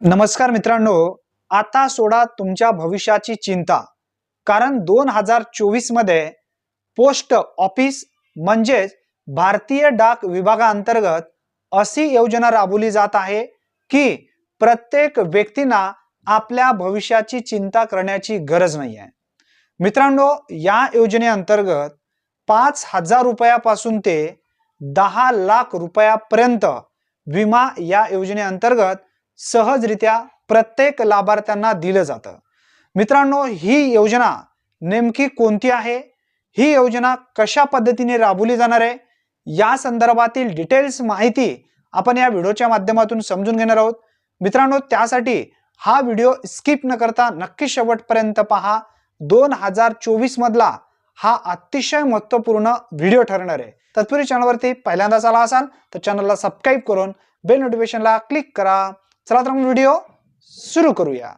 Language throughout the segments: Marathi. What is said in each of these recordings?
नमस्कार मित्रांनो आता सोडा तुमच्या भविष्याची चिंता. कारण दोन हजार चोवीसमध्ये पोस्ट ऑफिस म्हणजेच भारतीय डाक विभागाअंतर्गत अशी योजना राबवली जात आहे की प्रत्येक व्यक्तींना आपल्या भविष्याची चिंता करण्याची गरज नाही आहे मित्रांनो या योजनेअंतर्गत पाच हजार रुपयापासून ते दहा लाख रुपयापर्यंत विमा या योजनेअंतर्गत सहजरित्या प्रत्येक लाभार्थ्यांना दिलं जातं. मित्रांनो ही योजना नेमकी कोणती आहे? ही योजना कशा पद्धतीने राबवली जाणार आहे? या संदर्भातील डिटेल्स माहिती आपण या व्हिडिओच्या माध्यमातून समजून घेणार आहोत. मित्रांनो त्यासाठी हा व्हिडिओ स्किप न करता नक्की शेवटपर्यंत पहा. दोन हजार चोवीस मधला हा अतिशय महत्त्वपूर्ण व्हिडिओ ठरणार आहे. तत्पूर्वी चॅनलवरती पहिल्यांदाच आला असाल तर चॅनलला सबस्क्राईब करून बेल नोटिफिकेशनला क्लिक करा. चला तर मग व्हिडिओ सुरू करूया.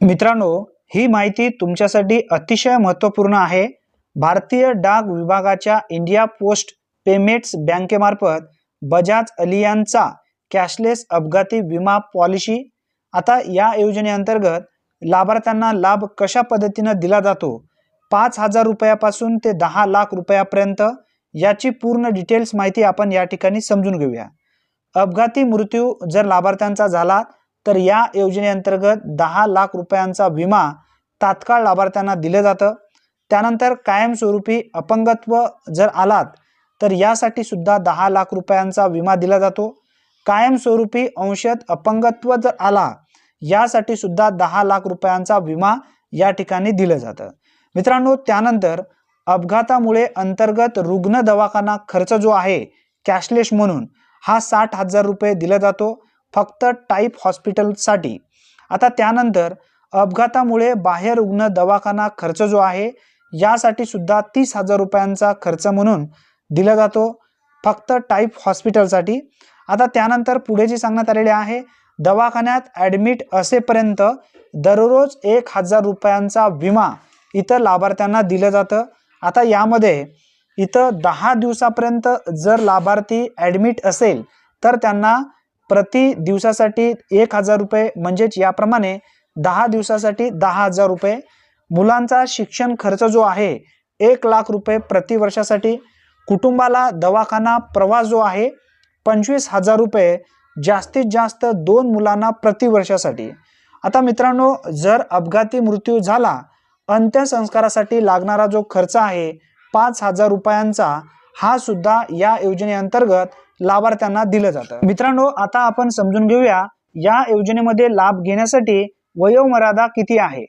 मित्रांनो ही माहिती तुमच्यासाठी अतिशय महत्त्वपूर्ण आहे. भारतीय डाक विभागाच्या इंडिया पोस्ट पेमेंट्स बँकेमार्फत बजाज अलियांचा कॅशलेस अपघाती विमा पॉलिसी आता या योजनेअंतर्गत लाभार्थ्यांना लाभ कशा पद्धतीनं दिला जातो? पाच हजार रुपयापासून ते दहा लाख रुपयापर्यंत याची पूर्ण डिटेल्स माहिती आपण या ठिकाणी समजून घेऊया. अपघाती मृत्यू जर लाभार्थ्यांचा झाला तर या योजनेअंतर्गत दहा लाख रुपयांचा विमा तात्काळ लाभार्थ्यांना दिलं जातं. त्यानंतर कायमस्वरूपी अपंगत्व जर आलात तर यासाठी सुद्धा दहा लाख रुपयांचा विमा दिला जातो. कायमस्वरूपी अंशत अपंगत्व जर आला यासाठी सुद्धा दहा लाख रुपयांचा विमा या ठिकाणी दिलं जातं. मित्रांनो त्यानंतर अपघातामुळे अंतर्गत रुग्ण दवाखाना खर्च जो आहे कॅशलेस म्हणून हा साठ हजार रुपये दिला जातो फक्त टाईप हॉस्पिटलसाठी. आता त्यानंतर अपघातामुळे बाह्य रुग्ण दवाखाना खर्च जो आहे यासाठी सुद्धा तीस हजार रुपयांचा खर्च म्हणून दिला जातो फक्त टाईप हॉस्पिटलसाठी. आता त्यानंतर पुढे जे सांगण्यात आलेले आहे दवाखान्यात ॲडमिट असेपर्यंत दररोज एक हजार रुपयांचा विमा इथं लाभार्थ्यांना दिलं जातं. आता यामध्ये इथं दहा दिवसापर्यंत जर लाभार्थी ॲडमिट असेल तर त्यांना प्रति दिवसासाठी एक हजार रुपये म्हणजेच याप्रमाणे दहा दिवसासाठी दहा हजार रुपये. मुलांचा शिक्षण खर्च जो आहे एक लाख रुपये प्रति वर्षासाठी. कुटुंबाला दवाखाना प्रवास जो आहे पंचवीस हजार रुपये जास्तीत जास्त दोन मुलांना प्रति वर्षासाठी. आता मित्रांनो जर अपघाती मृत्यू झाला अंत्यसंस्कारासाठी लागणारा जो खर्च आहे पाच हजार रुपयांचा हा सुद्धा या योजनेअंतर्गत लाभार्थ्यांना दिलं जातं. मित्रांनो आता आपण समजून घेऊया या योजनेमध्ये लाभ घेण्यासाठी वयोमर्यादा किती आहे?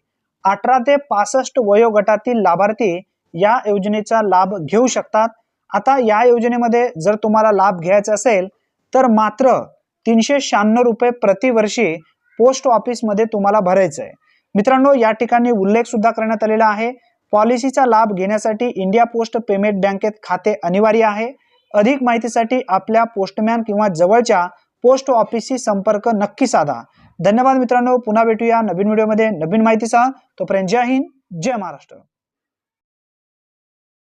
अठरा ते पासष्ट वयोगटातील लाभार्थी या योजनेचा लाभ घेऊ शकतात. आता या योजनेमध्ये जर तुम्हाला लाभ घ्यायचा असेल तर मात्र तीनशे शहाण्णव रुपये प्रतिवर्षी पोस्ट ऑफिसमध्ये तुम्हाला भरायचं आहे मित्रांनो या ठिकाणी उल्लेख सुद्धा करण्यात आलेला आहे. पॉलिसीचा लाभ घेण्यासाठी इंडिया पोस्ट पेमेंट बँकेत खाते अनिवार्य आहे. अधिक माहितीसाठी आपल्या पोस्टमॅन किंवा जवळच्या पोस्ट ऑफिसशी संपर्क नक्की साधा. धन्यवाद मित्रांनो पुन्हा भेटूया नवीन व्हिडिओमध्ये नवीन माहितीसह. तोपर्यंत जय हिंद जय महाराष्ट्र.